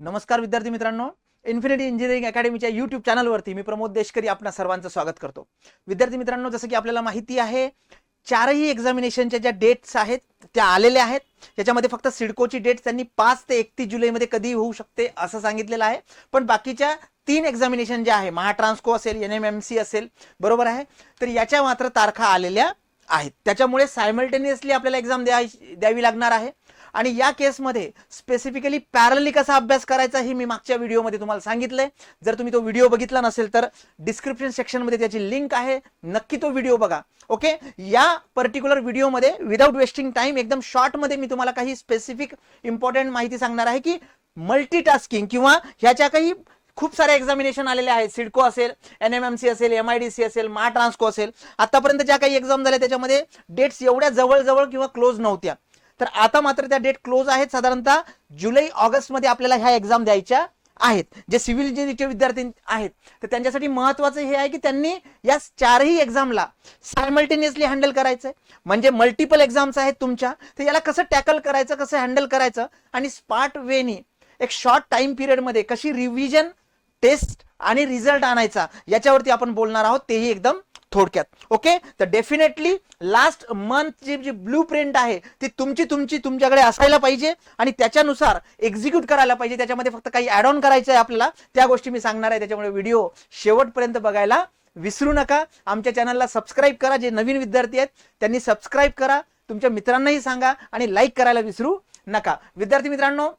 नमस्कार विद्यार्थी मित्रांनो. इन्फिनिटी इंजिनिअरिंग अकॅडमीच्या युट्यूब चॅनलवरती मी प्रमोद देशकरी आपणा सर्वांचं स्वागत करतो. विद्यार्थी मित्रांनो जसं की आपल्याला माहिती आहे चारही एक्झामिनेशनच्या ज्या डेट्स आहेत त्या आलेल्या आहेत. त्याच्यामध्ये फक्त सिडकोची डेट त्यांनी पाच ते एकतीस जुलैमध्ये कधी होऊ शकते असं सांगितलेलं आहे. पण बाकीच्या तीन एक्झामिनेशन जे आहे महाट्रान्सको असेल एन एम एम सी असेल बरोबर आहे? तर याच्या मात्र तारखा आलेल्या आहेत. त्याच्यामुळे सायमल्टेनियसली आपल्याला एक्झाम द्या द्यावी लागणार आहे. आणि या केसमध्ये स्पेसिफिकली पॅरली कसा अभ्यास करायचा हे मी मागच्या व्हिडिओमध्ये तुम्हाला सांगितलंय. जर तुम्ही तो व्हिडिओ बघितला नसेल तर डिस्क्रिप्शन सेक्शनमध्ये त्याची लिंक आहे. नक्की तो व्हिडिओ बघा. ओके या पर्टिक्युलर व्हिडिओमध्ये विदाऊट वेस्टिंग टाइम एकदम शॉर्टमध्ये मी तुम्हाला काही स्पेसिफिक इम्पॉर्टंट माहिती सांगणार आहे की मल्टीटास्किंग किंवा ह्याच्या काही खूप सारे एक्झामिनेशन आलेले आहेत. सिडको असेल एन एम एम सी असेल एम आय डी सी असेल मा ट्रान्सको असेल. आतापर्यंत ज्या काही एक्झाम झाल्या त्याच्यामध्ये डेट्स एवढ्या जवळजवळ किंवा क्लोज नव्हत्या. तर आता मात्र त्या डेट क्लोज आहेत. साधारणतः जुलै ऑगस्टमध्ये आपल्याला ह्या एक्झाम द्यायच्या आहेत. जे सिव्हिल इंजिनिअरिंगचे विद्यार्थी आहेत. तर त्यांच्यासाठी महत्वाचं हे आहे की त्यांनी या चारही एक्झामला सायमल्टेनियसली हँडल करायचंय. म्हणजे मल्टिपल एक्झाम्स आहेत तुमच्या. तर याला कसं टॅकल करायचं कसं हँडल करायचं? आणि स्मार्ट वेनी एक शॉर्ट टाइम पिरियडमध्ये कशी रिव्हिजन टेस्ट आणि रिझल्ट आणायचा याच्यावरती आपण बोलणार आहोत. तेही एकदम थोडक्यात. ओके तर डेफिनेटली लास्ट मंथची जी ब्लू प्रिंट आहे ती तुमची तुमची तुमच्याकडे असायला पाहिजे आणि त्याच्यानुसार एक्झिक्यूट करायला पाहिजे. त्याच्यामध्ये फक्त काही ऍड ऑन करायचं आहे आपल्याला. त्या गोष्टी मी सांगणार आहे. त्याच्यामुळे व्हिडिओ शेवटपर्यंत बघायला विसरू नका. आमच्या चॅनलला सबस्क्राईब करा. जे नवीन विद्यार्थी आहेत त्यांनी सबस्क्राईब करा. तुमच्या मित्रांनाही सांगा आणि लाईक करायला विसरू नका. विद्यार्थी मित्रांनो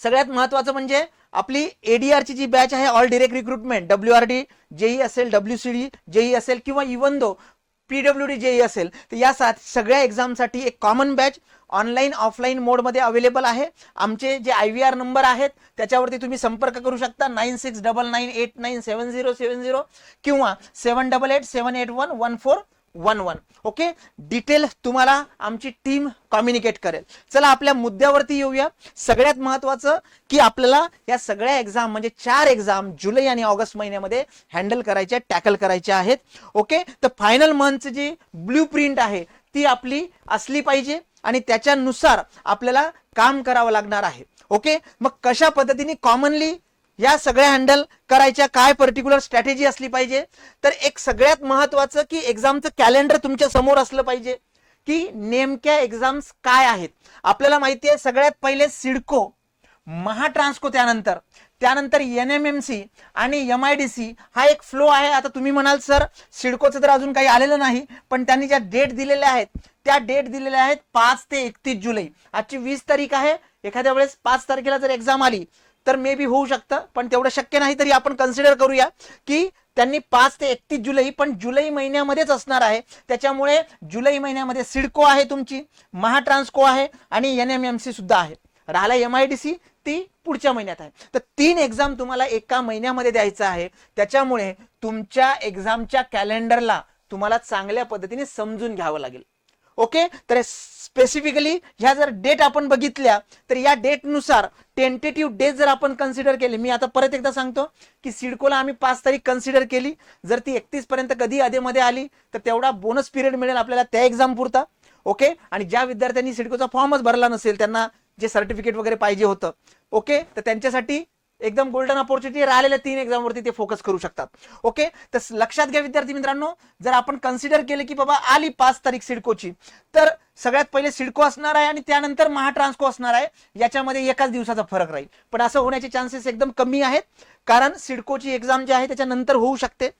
सगळ्यात महत्वाचं म्हणजे आपली एडीआरची जी बॅच आहे all direct recruitment W R D JE असेल डब्ल्यू सी डी जेई असेल किंवा even though PW D JE असेल तर या सा सगळ्या एक्झामसाठी एक कॉमन बॅच ऑनलाईन ऑफलाईन मोडमध्ये अवेलेबल आहे. आमचे जे आय व्ही आर नंबर आहेत त्याच्यावरती तुम्ही संपर्क करू शकता. Nine six double nine eight nine seven zero seven zero किंवा seven double eight seven eight one one four one one. Okay detail तुम्हाला आमची टीम कम्युनिकेट करेल. चला आपल्या मुद्द्यावरती येऊया. सगळ्यात महत्वाचं की आपल्याला या सगळ्या एक्झाम म्हणजे चार एक्झाम जुलै आणि ऑगस्ट महिन्यामध्ये हँडल करायच्या टॅकल करायच्या आहेत. ओके तर फायनल मंथची जी ब्ल्यू प्रिंट आहे ती आपली असली पाहिजे आणि त्याच्यानुसार आपल्याला काम करावं लागणार आहे. ओके मग कशा पद्धतीने कॉमनली या सगळ्या हँडल करायच्या काय पर्टिक्युलर स्ट्रॅटेजी असली पाहिजे? तर एक सगळ्यात महत्वाचं की एक्झामचं कॅलेंडर तुमच्यासमोर असलं पाहिजे. की नेमक्या एक्झाम्स काय आहेत? आपल्याला माहिती आहे सगळ्यात पहिले सिडको महाट्रान्सको त्यानंतर. त्यानंतर एन एम एम सी आणि एम आय डी सी हा एक फ्लो आहे. आता तुम्ही म्हणाल सर सिडकोचं तर अजून काही आलेलं नाही पण त्यांनी ज्या डेट दिलेल्या आहेत त्या डेट दिलेल्या आहेत पाच ते एकतीस जुलै. आजची वीस तारीख आहे. एखाद्या वेळेस पाच तारखेला जर एक्झाम आली तर मे बी होऊ शकतं पण तेवढं शक्य नाही तरी आपण कन्सिडर करूया की त्यांनी पाच ते एकतीस जुलै पण जुलै महिन्यामध्येच असणार आहे. त्याच्यामुळे जुलै महिन्यामध्ये सिडको आहे तुमची महाट्रान्सको आहे आणि एन एम एम सी सुद्धा आहे. राहिला एम आय डी सी ती पुढच्या महिन्यात आहे. तर तीन एक्झाम तुम्हाला एका महिन्यामध्ये द्यायचं आहे. त्याच्यामुळे तुमच्या एक्झामच्या कॅलेंडरला तुम्हाला चांगल्या पद्धतीने समजून घ्यावं लागेल. ओके तर स्पेसिफिकली ह्या जर डेट आपण बघितल्या तर या डेटनुसार टेंटेटिव्ह डेट जर आपण कन्सिडर केले मी आता परत एकदा सांगतो की सिडकोला आम्ही पाच तारीख कन्सिडर केली. जर ती एकतीस पर्यंत कधी अधेमध्ये आली तर तेवढा बोनस पिरियड मिळेल आपल्याला त्या एक्झाम पुरता. ओके आणि ज्या विद्यार्थ्यांनी सिडकोचा फॉर्मच भरला नसेल त्यांना जे सर्टिफिकेट वगैरे पाहिजे होतं. ओके तर त्यांच्यासाठी एकदम गोल्डन ऑपॉर्च्युनिटी राहिलेल्या तीन एक्झामवरती ते फोकस करू शकतात. ओके तर लक्षात घ्या विद्यार्थी मित्रांनो जर आपण कन्सिडर केले की बाबा आली पाच तारीख सिडकोची तर सगळ्यात पहिले सिडको असणार आहे आणि त्यानंतर महाट्रान्सको असणार आहे. याच्यामध्ये एकाच दिवसाचा फरक राहील. पण असं होण्याचे चान्सेस एकदम कमी आहेत. कारण सिडकोची एक्झाम जी आहे त्याच्यानंतर होऊ शकते.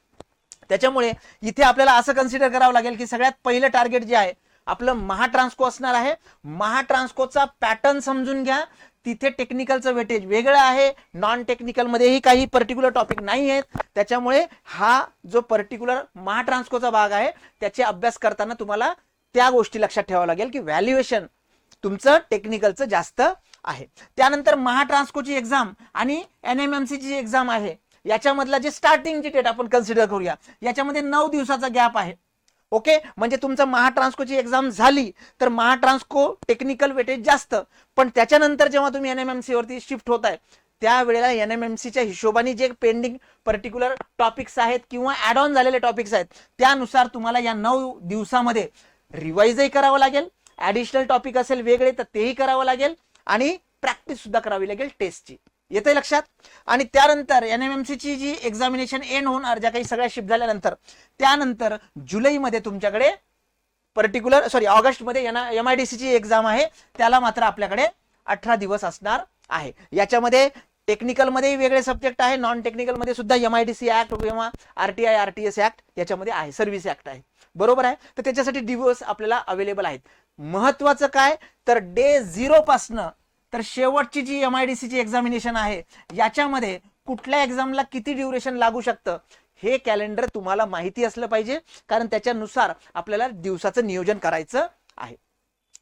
त्याच्यामुळे इथे आपल्याला असं कन्सिडर करावं लागेल की सगळ्यात पहिलं टार्गेट जे आहे आपलं महाट्रान्सको असणार आहे. महाट्रान्सकोचा पॅटर्न समजून घ्या. तिथे टेक्निकलचं वेटेज वेगळं आहे नॉन टेक्निकलमध्येही काही पर्टिक्युलर टॉपिक नाही आहेत. त्याच्यामुळे हा जो पर्टिक्युलर महाट्रान्सकोचा भाग आहे त्याचे अभ्यास करताना तुम्हाला त्या गोष्टी लक्षात ठेवावं लागेल की व्हॅल्युएशन तुमचं टेक्निकलचं जास्त आहे. त्यानंतर महाट्रान्सकोची एक्झाम आणि एन एम एम सीची एक्झाम आहे याच्यामधला जे स्टार्टिंगची डेट आपण कन्सिडर करूया याच्यामध्ये नऊ दिवसाचा गॅप आहे. ओके? म्हणजे तुमचं महाट्रान्सकोची एक्झाम झाली तर महाट्रान्सको टेक्निकल वेटेज जास्त. पण त्याच्यानंतर जेव्हा तुम्ही एन एम एम सीवरती शिफ्ट होत आहे त्यावेळेला एन एम एम सीच्या हिशोबाने जे पेंडिंग पर्टिक्युलर टॉपिक्स आहेत किंवा ऍड ऑन झालेले टॉपिक्स आहेत त्यानुसार तुम्हाला या नऊ दिवसामध्ये रिवाईजही करावं लागेल. ॲडिशनल टॉपिक असेल वेगळे तर तेही करावं लागेल. आणि प्रॅक्टिस सुद्धा करावी लागेल टेस्टची येतंय लक्षात? आणि त्यानंतर एन एम एम ची जी एक्झामिनेशन एंड होणार ज्या काही सगळ्या शिफ्ट झाल्यानंतर त्यानंतर जुलैमध्ये तुमच्याकडे पर्टिक्युलर सॉरी ऑगस्टमध्ये एम आय डी सीची एक्झाम आहे. त्याला मात्र आपल्याकडे अठरा दिवस असणार आहे. याच्यामध्ये टेक्निकलमध्ये वेगळे सब्जेक्ट आहे. नॉन टेक्निकलमध्ये सुद्धा M I D C act किंवा R T I R T S act याच्यामध्ये आहे. सर्व्हिस ऍक्ट आहे. बरोबर आहे? तर त्याच्यासाठी दिवस आपल्याला अवेलेबल आहेत. महत्वाचं काय? तर डे झिरो पासनं तर शेवटची जी एम आय डी सीची एक्झामिनेशन आहे याच्यामध्ये कुठल्या एक्झामला किती ड्युरेशन लागू शकतं हे कॅलेंडर तुम्हाला माहिती असलं पाहिजे. कारण त्याच्यानुसार आपल्याला दिवसाचं नियोजन करायचं आहे.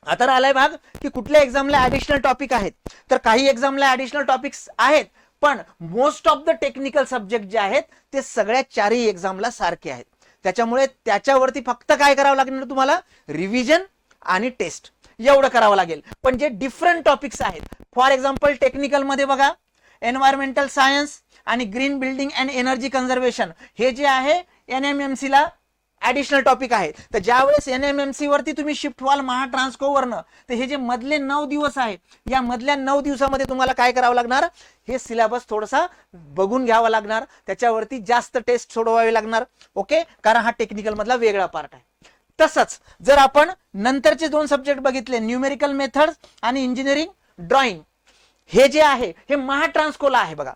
आता राहिलाय भाग की कुठल्या एक्झामला ॲडिशनल टॉपिक आहेत. तर काही एक्झामला ऍडिशनल टॉपिक्स आहेत पण most of the technical subject जे आहेत ते सगळ्या चारही एक्झामला सारखे आहेत. त्याच्यामुळे त्याच्यावरती फक्त काय करावं लागणार तुम्हाला? रिव्हिजन आणि टेस्ट एवढं करावं लागेल. पण जे डिफरंट टॉपिक्स आहेत फॉर एक्झाम्पल टेक्निकलमध्ये बघा एन्व्हायरमेंटल सायन्स आणि green building and energy conservation हे जे आहे एन एम एम ला ऍडिशनल टॉपिक आहे तर ज्यावेळेस एन एम एम सी वरती तुम्ही शिफ्ट व्हाल महाट्रान्सकोवरनं तर हे जे मधले नऊ दिवस आहे या मधल्या नऊ दिवसामध्ये तुम्हाला काय करावं लागणार? हे सिलेबस थोडासा बघून घ्यावा लागणार. त्याच्यावरती जास्त टेस्ट सोडवावी लागणार. ओके कारण हा टेक्निकल मधला वेगळा पार्ट आहे. तसंच जर आपण नंतरचे दोन सब्जेक्ट बघितले न्यूमेरिकल मेथड आणि इंजिनिअरिंग ड्रॉइंग हे जे आहे हे महाट्रान्सकोला आहे बघा.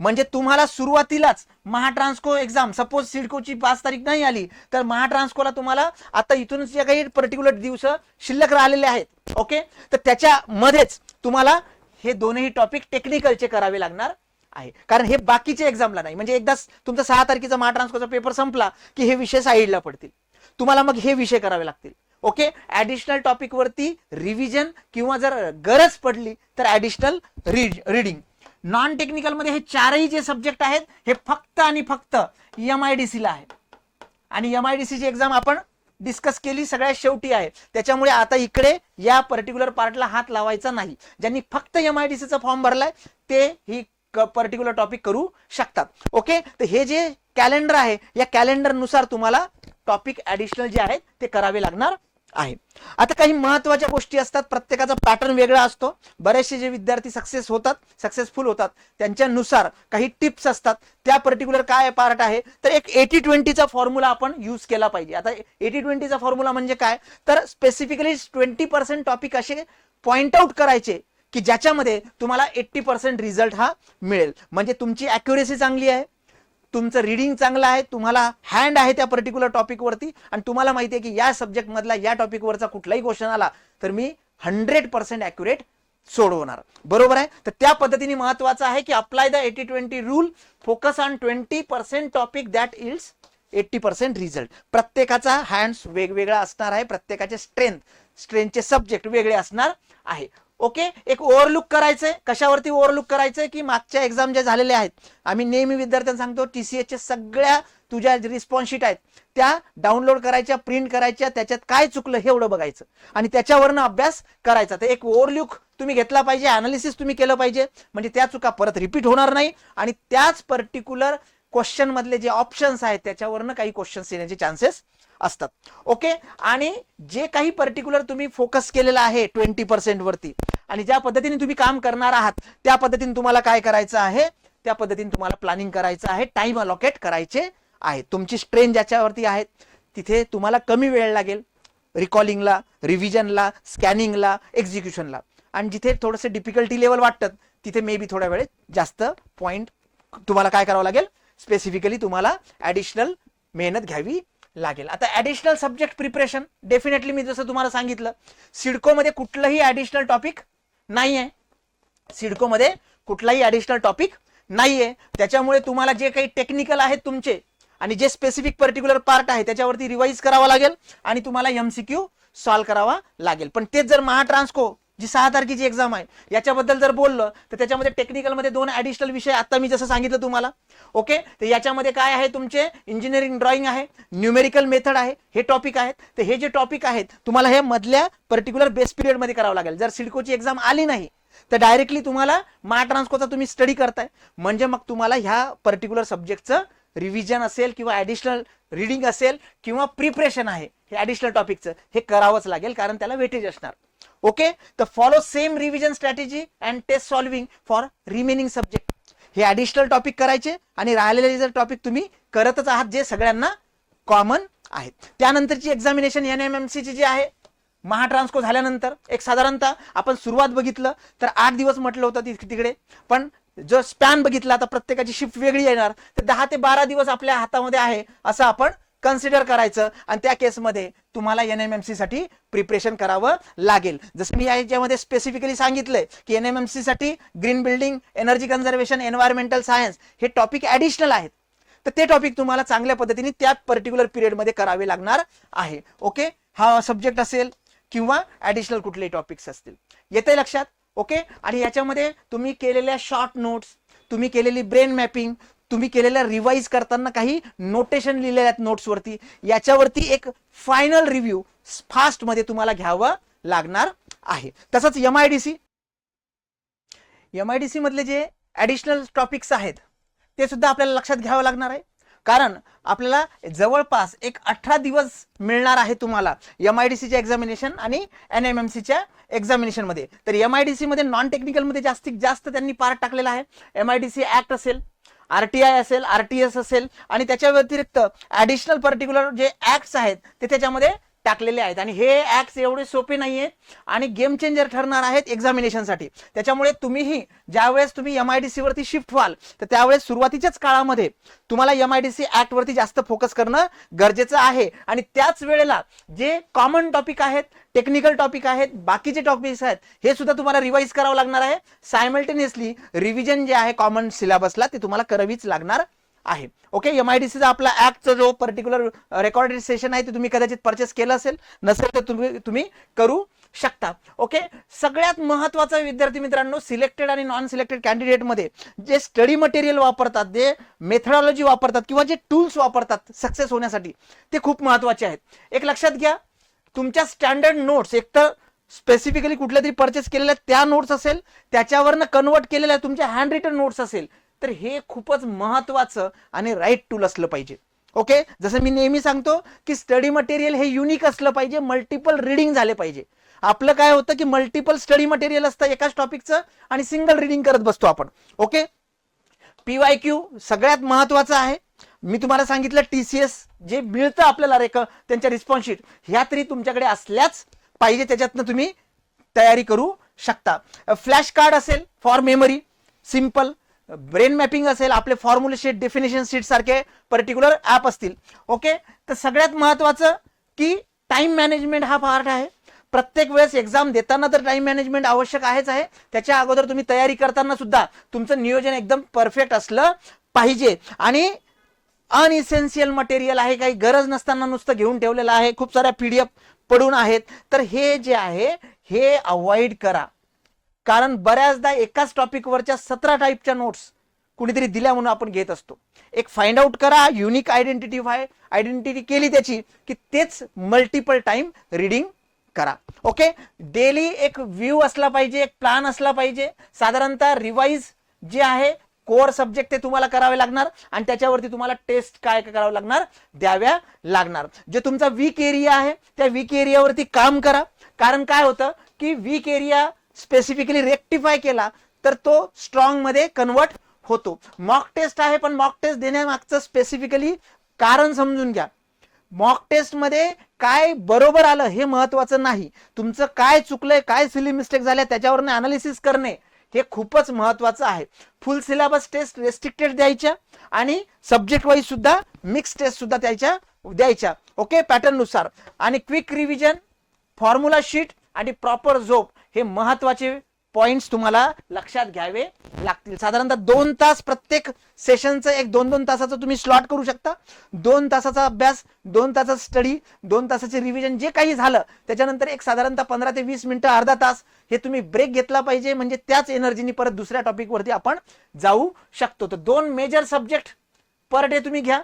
म्हणजे तुम्हाला सुरुवातीलाच महाट्रान्सको एक्झाम सपोज सिडकोची पाच तारीख नाही आली तर महाट्रान्सकोला तुम्हाला आता इथून जे काही पर्टिक्युलर दिवस शिल्लक राहिलेले आहेत ओके तर त्याच्यामध्येच तुम्हाला हे दोनही टॉपिक टेक्निकलचे करावे लागणार आहे. कारण हे बाकीचे एक्झामला नाही. म्हणजे एकदा तुमचा सहा तारखेचा महाट्रान्सकोचा पेपर संपला की हे विषय साईडला पडतील. तुम्हाला मग हे विषय करावे लागतील. ओके ऍडिशनल टॉपिक वरती रिव्हिजन किंवा जर गरज पडली तर ऍडिशनल रीडिंग नॉन टेक्निकलमध्ये हे चारही जे सब्जेक्ट आहेत हे फक्त आणि फक्त एम आय डी ला आहे आणि एम आय डी सीची एक्झाम आपण डिस्कस केली सगळ्यात शेवटी आहे. त्याच्यामुळे आता इकडे या पर्टिक्युलर पार्टला हात लावायचा नाही. ज्यांनी फक्त एम आय डी सीचा फॉर्म भरलाय ते ही पर्टिक्युलर टॉपिक करू शकतात. ओके तर हे जे कॅलेंडर आहे या कॅलेंडरनुसार तुम्हाला टॉपिक ऍडिशनल जे आहेत ते करावे लागणार आहे. आता काही महत्त्वाच्या गोष्टी असतात प्रत्येकाचा पॅटर्न वेगळा असतो. बरेचसे जे विद्यार्थी सक्सेस होतात सक्सेसफुल होतात त्यांच्यानुसार काही टिप्स असतात. त्या पर्टिक्युलर काय पार्ट आहे? तर एक एटी ट्वेंटीचा फॉर्म्युला आपण यूज केला पाहिजे. आता एटी ट्वेंटीचा फॉर्म्युला म्हणजे काय? तर स्पेसिफिकली ट्वेंटी पर्सेंट टॉपिक असे पॉइंट आउट करायचे की ज्याच्यामध्ये तुम्हाला एट्टी पर्सेंट रिझल्ट हा मिळेल. म्हणजे तुमची अॅक्युरेसी चांगली आहे. तुमचं रिडिंग चांगलं आहे तुम्हाला हँड आहे त्या पर्टिक्युलर टॉपिकवरती आणि तुम्हाला माहिती आहे की या सब्जेक्ट मधला या टॉपिकवरचा कुठलाही क्वेश्चन आला तर मी हंड्रेड पर्सेंट ॲक्युरेट सोडवणार. बरोबर आहे? तर त्या पद्धतीने महत्वाचं आहे की apply the eighty twenty rule focus on twenty percent topic that yields eighty percent result प्रत्येकाचा हँड्स वेगवेगळा असणार आहे प्रत्येकाचे स्ट्रेंथ स्ट्रेंथचे सब्जेक्ट वेगळे असणार आहे. ओके? एक ओव्हरलुक करायचंय. कशावरती ओव्हरलुक करायचंय? की मागच्या एक्झाम ज्या झालेल्या आहेत आम्ही नेहमी विद्यार्थ्यांना सांगतो टी सी एसच्या सगळ्या तुझ्या रिस्पॉन्स शीट आहेत त्या डाउनलोड करायच्या प्रिंट करायच्या त्याच्यात काय चुकलं हे एवढं बघायचं. आणि त्याच्यावरनं अभ्यास करायचा. तर एक ओव्हरलुक तुम्ही घेतला पाहिजे अनालिसिस तुम्ही केलं पाहिजे म्हणजे त्या चुका परत रिपीट होणार नाही. आणि त्याच पर्टिक्युलर क्वेश्चन मधले जे ऑप्शन्स आहेत त्याच्यावरनं काही क्वेश्चन्स येण्याचे चान्सेस असतात. ओके? आणि जे काही पर्टिक्युलर तुम्ही फोकस केलेला आहे ट्वेंटी पर्सेंट वरती आणि ज्या पद्धतीने तुम्ही काम करणार आहात त्या पद्धतीने तुम्हाला काय करायचं आहे? त्या पद्धतीने तुम्हाला प्लॅनिंग करायचं आहे टाइम अलॉकेट करायचे आहे तुमची स्ट्रेन ज्याच्यावरती आहेत तिथे तुम्हाला कमी वेळ लागेल. रिकॉलिंगला रिव्हिजनला स्कॅनिंगला एक्झिक्युशनला आणि जिथे थोडंसं डिफिकल्टी लेवल वाटतं तिथे मे बी थोड्या वेळेत जास्त पॉईंट तुम्हाला काय करावं लागेल? स्पेसिफिकली तुम्हाला ॲडिशनल मेहनत घ्यावी लागेल. आता ॲडिशनल सब्जेक्ट प्रिपरेशन डेफिनेटली मी जसं तुम्हाला सांगितलं सिडकोमध्ये कुठलंही ॲडिशनल टॉपिक नाही आहे सिडकोमध्ये कुठलाही ऍडिशनल टॉपिक नाहीये. त्याच्यामुळे तुम्हाला जे काही टेक्निकल आहेत तुमचे आणि जे स्पेसिफिक पर्टिक्युलर पार्ट आहे त्याच्यावरती रिवाईज करावा लागेल आणि तुम्हाला एमसीक्यू सॉल्व्ह करावा लागेल. पण तेच जर महाट्रान्सको जी सहा तारखेची एक्झाम आहे. याच्याबद्दल जर बोललं तर त्याच्यामध्ये टेक्निकलमध्ये दोन ॲडिशनल विषय आता मी जसं सांगितलं तुम्हाला. ओके तर याच्यामध्ये काय आहे तुमचे? इंजिनिअरिंग ड्रॉइंग आहे न्यूमेरिकल मेथड आहे हे टॉपिक आहेत. तर हे जे टॉपिक आहेत तुम्हाला हे मधल्या पर्टिक्युलर बेस पिरियडमध्ये करावं लागेल. जर सिडकोची एक्झाम आली नाही तर डायरेक्टली तुम्हाला मा ट्रान्सकोचा तुम्ही स्टडी करताय. म्हणजे मग तुम्हाला ह्या पर्टिक्युलर सब्जेक्टचं रिव्हिजन असेल किंवा ॲडिशनल रिडिंग असेल किंवा प्रिपरेशन आहे हे ॲडिशनल टॉपिकचं हे करावंच लागेल कारण त्याला वेटेज असणार. ओके तर follow same revision strategy and test solving for remaining subject हे ॲडिशनल टॉपिक करायचे आणि राहिलेले जर टॉपिक तुम्ही करतच आहात जे सगळ्यांना कॉमन आहेत. त्यानंतरची एक्झामिनेशन एन एम एम ची जी आहे महाट्रान्सको झाल्यानंतर एक साधारणतः आपण सुरुवात बघितलं तर आठ दिवस म्हटलं होतं ति- तिकडे. पण जो स्पॅन बघितला तर प्रत्येकाची शिफ्ट वेगळी येणार तर दहा ते बारा दिवस आपल्या हातामध्ये आहे असं आपण कन्सिडर करायचं आणि त्या केसमध्ये तुम्हाला एन एम एम सी साठी प्रिपरेशन करावं लागेल. जसं मी याच्यामध्ये स्पेसिफिकली सांगितलंय की एन एम एम सी साठी green building energy conservation environmental science हे टॉपिक ऍडिशनल आहेत. तर ते टॉपिक तुम्हाला चांगल्या पद्धतीने त्या पर्टिक्युलर पिरियडमध्ये करावे लागणार आहे. ओके हा सब्जेक्ट असेल किंवा ऍडिशनल कुठलेही टॉपिक्स असतील. येते लक्षात? ओके आणि याच्यामध्ये तुम्ही केलेल्या शॉर्ट नोट्स तुम्ही केलेली ब्रेन मॅपिंग तुम्ही केलेल्या रिवाईज करताना काही नोटेशन लिहिलेल्या आहेत नोट्सवरती याच्यावरती एक फायनल रिव्ह्यू फास्टमध्ये तुम्हाला घ्यावं लागणार आहे. तसंच M I D C M I D C मधले जे ॲडिशनल टॉपिक्स आहेत ते सुद्धा आपल्याला लक्षात घ्यावं लागणार आहे. कारण आपल्याला जवळपास एक अठरा दिवस मिळणार आहे तुम्हाला एम आय डी सीच्या एक्झामिनेशन आणि एन एम एम सीच्या एक्झामिनेशनमध्ये तर एम आय डी सीमध्ये नॉन टेक्निकलमध्ये जास्तीत जास्त त्यांनी पार्ट टाकलेला आहे. M I D C act असेल आर टी आय असेल आर टी एस असेल आणि त्याच्या व्यतिरिक्त ऍडिशनल पर्टिक्युलर जे ऍक्ट्स आहेत ते त्याच्यामध्ये टाकलेले आहेत. आणि हे ऍक्ट्स एवढे सोपे नाही आहेत आणि गेम चेंजर ठरणार आहेत एक्झामिनेशनसाठी त्याच्यामुळे तुम्हीही ज्यावेळेस तुम्ही एम आय डी सीवरती शिफ्ट व्हाल तर त्यावेळेस सुरुवातीच्याच काळामध्ये तुम्हाला एम आय डी सी वरती जास्त फोकस करणं गरजेचं आहे. आणि त्याच वेळेला जे कॉमन टॉपिक आहेत टेक्निकल टॉपिक आहेत बाकीचे टॉपिक्स आहेत हे सुद्धा तुम्हाला रिवाईज करावं लागणार आहे. सायमल्टेनियसली रिव्हिजन जे आहे कॉमन सिलेबसला ते तुम्हाला करावीच लागणार आहे. ओके एम आय डी सीचा आपला ऍपचा जो पर्टिक्युलर रेकॉर्डेड सेशन आहे ते तुम्ही कदाचित परचेस केलं असेल. नसेल तर तुम्ही तुम्ही करू शकता. ओके सगळ्यात महत्त्वाचा विद्यार्थी मित्रांनो सिलेक्टेड आणि नॉन सिलेक्टेड कॅन्डिडेटमध्ये जे स्टडी मटेरियल वापरतात जे मेथडॉलॉजी वापरतात किंवा जे टूल्स वापरतात सक्सेस होण्यासाठी ते खूप महत्त्वाचे आहेत. एक लक्षात घ्या तुमच्या स्टँडर्ड नोट्स एक तर स्पेसिफिकली कुठल्या तरी परचेस केलेल्या त्या नोट्स असेल त्याच्यावरनं कन्वर्ट केलेल्या तुमच्या हँड रिटन नोट्स असेल तर हे खूपच महत्वाचं आणि राईट टूल असलं पाहिजे. ओके जसं मी नेहमी सांगतो की स्टडी मटेरियल हे युनिक असलं पाहिजे मल्टिपल रिडिंग झाले पाहिजे. आपलं काय होतं की मल्टिपल स्टडी मटेरियल असतं एकाच टॉपिकचं आणि सिंगल रिडिंग करत बसतो आपण. ओके पीवाय क्यू सगळ्यात महत्वाचं आहे. मी तुम्हाला सांगितलं टी सी एस जे मिळतं आपल्याला रेक त्यांच्या रिस्पॉन्सशीट ह्या तरी तुमच्याकडे असल्याच पाहिजे त्याच्यातनं तुम्ही तयारी करू शकता. फ्लॅश कार्ड असेल for memory simple brain mapping असेल आपले फॉर्म्युले शीट डेफिनेशन शीट सारखे पर्टिक्युलर ॲप असतील. ओके तर सगळ्यात महत्त्वाचं की टाईम मॅनेजमेंट हा पार्ट आहे. प्रत्येक वेळेस एक्झाम देताना तर टाईम मॅनेजमेंट आवश्यक आहेच आहे. त्याच्या अगोदर तुम्ही तयारी करताना सुद्धा तुमचं नियोजन एकदम परफेक्ट असलं पाहिजे. आणि अनइसेन्शियल मटेरियल आहे काही गरज नसताना नुसतं घेऊन ठेवलेलं आहे. खूप साऱ्या पी डी एफ पडून आहेत. तर हे जे आहे हे अवॉइड करा. कारण बऱ्याचदा एकाच टॉपिकवरच्या सतरा टाईपच्या नोट्स कुणीतरी दिल्या म्हणून आपण घेत असतो. एक फाइंड आउट करा युनिक आयडेंटिटी व्हाय आयडेंटिटी केली त्याची की तेच मल्टिपल टाइम रिडिंग करा. ओके डेली एक व्ह्यू असला पाहिजे एक प्लॅन असला पाहिजे. साधारणतः रिवाईज जे आहे कोर सब्जेक्ट ते तुम्हाला करावे लागणार आणि त्याच्यावरती तुम्हाला टेस्ट काय काय करावं लागणार द्याव्या लागणार. जे तुमचा वीक एरिया आहे त्या वीक एरियावरती काम करा. कारण काय होतं की वीक एरिया स्पेसिफिकली रेक्टिफाय केला तर तो स्ट्रॉंगमध्ये कन्वर्ट होतो. मॉक टेस्ट आहे पण मॉक टेस्ट देण्यामागचं स्पेसिफिकली कारण समजून घ्या. मॉक टेस्टमध्ये काय बरोबर आलं हे महत्वाचं नाही. तुमचं काय चुकलंय काय सिली मिस्टेक झाल्या त्याच्यावरनं अनालिसिस करणे हे खूपच महत्वाचं आहे. फुल सिलेबस टेस्ट रेस्ट्रिक्टेड द्यायच्या आणि सब्जेक्ट वाईज सुद्धा मिक्स टेस्ट सुद्धा द्यायच्या. द्यायच्या ओके पॅटर्ननुसार आणि क्विक रिव्हिजन फॉर्म्युला शीट आणि प्रॉपर झोप हे महत्त्वाचे पॉइंट्स तुम्हाला लक्षात घ्यावे लागतील. साधारणतः दोन तास प्रत्येक सेशनचं एक दोन दोन तासाचं तुम्ही स्लॉट करू शकता. दोन तासाचा अभ्यास दोन तासाचा स्टडी दोन तासाचे रिव्हिजन जे काही झालं त्याच्यानंतर एक साधारणतः पंधरा ते वीस मिनिटं अर्धा तास हे तुम्ही ब्रेक घेतला पाहिजे. म्हणजे त्याच एनर्जीनी परत दुसऱ्या टॉपिकवरती आपण जाऊ शकतो. तर दोन मेजर सब्जेक्ट पर डे तुम्ही घ्या.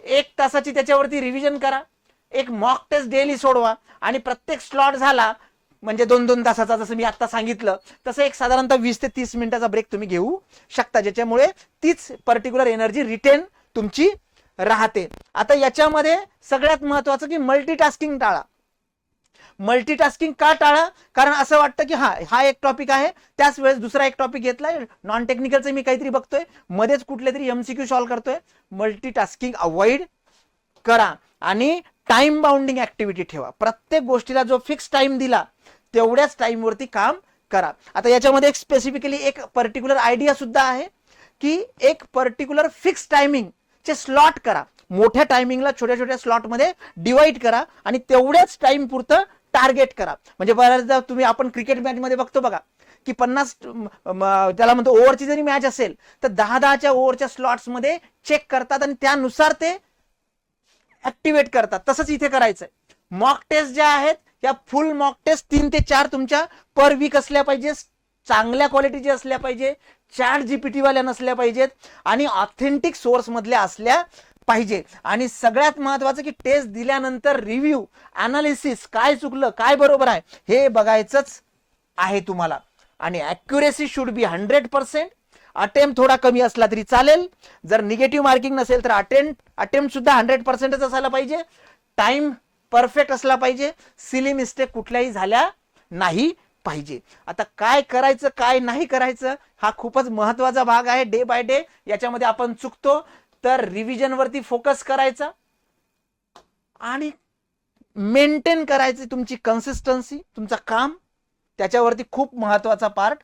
एक तासाची त्याच्यावरती रिव्हिजन करा. एक मॉक टेस्ट डेली सोडवा. आणि प्रत्येक स्लॉट झाला म्हणजे दोन दोन तासाचा जसं मी आता सांगितलं तसं एक साधारणतः वीस ते तीस मिनिटाचा ब्रेक तुम्ही घेऊ शकता ज्याच्यामुळे तीच पर्टिक्युलर एनर्जी रिटेन तुमची राहते. आता याच्यामध्ये सगळ्यात महत्वाचं की मल्टीटास्किंग टाळा. मल्टीटास्किंग का टाळा? कारण असं वाटतं की हा हा एक टॉपिक आहे त्याच वेळेस दुसरा एक टॉपिक घेतलाय. नॉन टेक्निकलचं मी काहीतरी बघतोय मध्येच कुठले तरी एमसीक्यू सॉल्व्ह करतोय. मल्टीटास्किंग अवॉइड करा. आणि टाइम बाउंडिंग ऍक्टिव्हिटी ठेवा. प्रत्येक गोष्टीला जो फिक्स टाइम दिला तेवढ्याच टाइमवरती काम करा. आता याच्यामध्ये एक स्पेसिफिकली एक पर्टिक्युलर आयडिया सुद्धा आहे की एक पर्टिक्युलर फिक्स टायमिंग चे स्लॉट करा. मोठ्या टायमिंगला छोट्या छोट्या स्लॉटमध्ये डिवाइड करा आणि तेवढ्याच टाइम पुरतं टार्गेट करा. म्हणजे बऱ्याचदा तुम्ही आपण क्रिकेट मॅच मध्ये बघतो बघा की पन्नास त्याला म्हणतो ओव्हरची जरी मॅच असेल तर दहा दहाच्या ओव्हरच्या स्लॉट्समध्ये चेक करतात आणि त्यानुसार ते ऍक्टिव्हेट करतात. तसंच इथे करायचंय. मॉक टेस्ट ज्या आहेत या फुल मॉक टेस्ट तीन ते चार तुमच्या पर वीक असल्या पाहिजे चांगल्या क्वालिटीचे असल्या पाहिजे चॅट जीपीटीवाल्या नसल्या पाहिजेत आणि ऑथेंटिक सोर्समधल्या असल्या पाहिजे आणि सगळ्यात महत्वाचं की टेस्ट दिल्यानंतर रिव्ह्यू अनालिसिस काय चुकलं काय बरोबर आहे हे बघायचंच आहे तुम्हाला. आणि accuracy should be hundred percent attempt थोडा कमी असला तरी चालेल. जर निगेटिव्ह मार्किंग नसेल तर अटेम्प्ट अटेम्प्ट सुद्धा हंड्रेड पर्सेंटच असायला पाहिजे. टाइम परफेक्ट असला पाहिजे. सिली मिस्टेक कुठल्याही झाल्या नाही पाहिजे. आता काय करायचं काय नाही करायचं हा खूपच महत्त्वाचा भाग आहे डे बाय डे. याच्यामध्ये आपण चुकतो तर रिव्हिजनवरती फोकस करायचा. आणि मेंटेन करायची तुमची कन्सिस्टन्सी तुमचं काम त्याच्यावरती खूप महत्त्वाचा पार्ट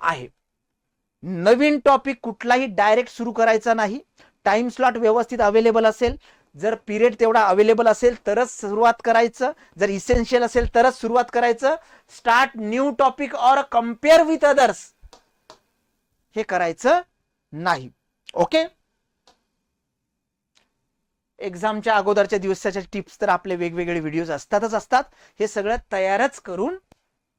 आहे. नवीन टॉपिक कुठलाही डायरेक्ट सुरू करायचा नाही. टाइम स्लॉट व्यवस्थित अवेलेबल असेल. जर पिरियड तेवढा अवेलेबल असेल तरच सुरुवात करायचं. जर इसेन्शियल असेल तरच सुरुवात करायचं. Start new topic or compare with others हे करायचं नाही. ओके एक्झामच्या अगोदरच्या दिवसाच्या टिप्स तर आपले वेगवेगळे व्हिडिओज असतातच असतात. हे सगळं तयारच करून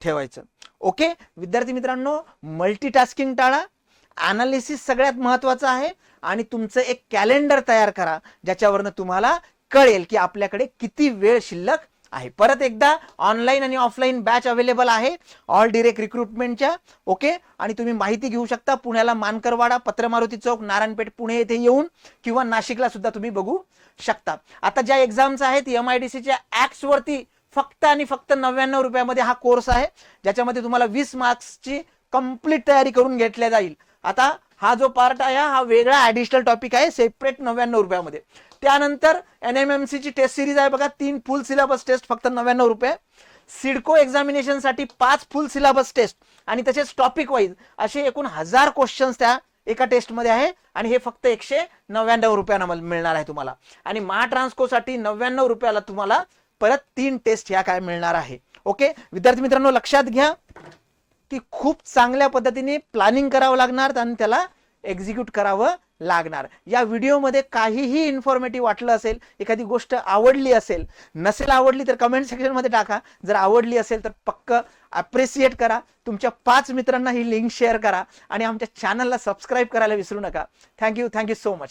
ठेवायचं. ओके विद्यार्थी मित्रांनो मल्टीटास्किंग टाळा. अनालिसिस सगळ्यात महत्वाचं आहे आणि तुमचं एक कॅलेंडर तयार करा ज्याच्यावरनं तुम्हाला कळेल की आपल्याकडे किती वेळ शिल्लक आहे. परत एकदा ऑनलाईन आणि ऑफलाईन बॅच अवेलेबल आहे ऑल डिरेक्ट रिक्रुटमेंटच्या ओके आणि तुम्ही माहिती घेऊ शकता पुण्याला मानकरवाडा पत्रमारुती चौक नारायणपेठ पुणे येथे येऊन किंवा नाशिकला सुद्धा तुम्ही बघू शकता. आता ज्या एक्झाम्स आहेत एम आय डी सीच्या ऍक्ट्स वरती फक्त आणि फक्त नव्याण्णव रुपयामध्ये हा कोर्स आहे ज्याच्यामध्ये तुम्हाला वीस मार्क्सची कंप्लीट तयारी करून घेतल्या जाईल. आता हा जो पार्ट आहे हा वेगळा ॲडिशनल टॉपिक आहे सेपरेट नव्याण्णव रुपयामध्ये. त्यानंतर एन एम एम ची टेस्ट सिरीज आहे बघा तीन फुल सिलेबस टेस्ट फक्त नव्याण्णव रुपये. सिडको एक्झामिनेशनसाठी पाच फुल सिलेबस टेस्ट आणि तसेच टॉपिक वाईज असे एकूण हजार क्वेश्चन्स त्या एका टेस्टमध्ये आहे आणि हे फक्त एकशे नव्याण्णव रुपयांना मिळणार आहे तुम्हाला. आणि महाट्रान्सकोसाठी नव्याण्णव रुपयाला तुम्हाला परत तीन टेस्ट ह्या काय मिळणार आहे. ओके? विद्यार्थी मित्रांनो लक्षात घ्या. की खूप चांगल्या पद्धतीने प्लॅनिंग करावं लागणार आणि त्याला एक्झिक्यूट करावं लागणार. या व्हिडिओमध्ये काहीही इन्फॉर्मेटिव्ह वाटलं असेल एखादी गोष्ट आवडली असेल नसेल आवडली तर कमेंट सेक्शनमध्ये टाका. जर आवडली असेल तर पक्क अप्रिसिएट करा. तुमच्या पाच मित्रांना ही लिंक शेअर करा आणि आमच्या चॅनलला सबस्क्राईब करायला विसरू नका. Thank you thank you so much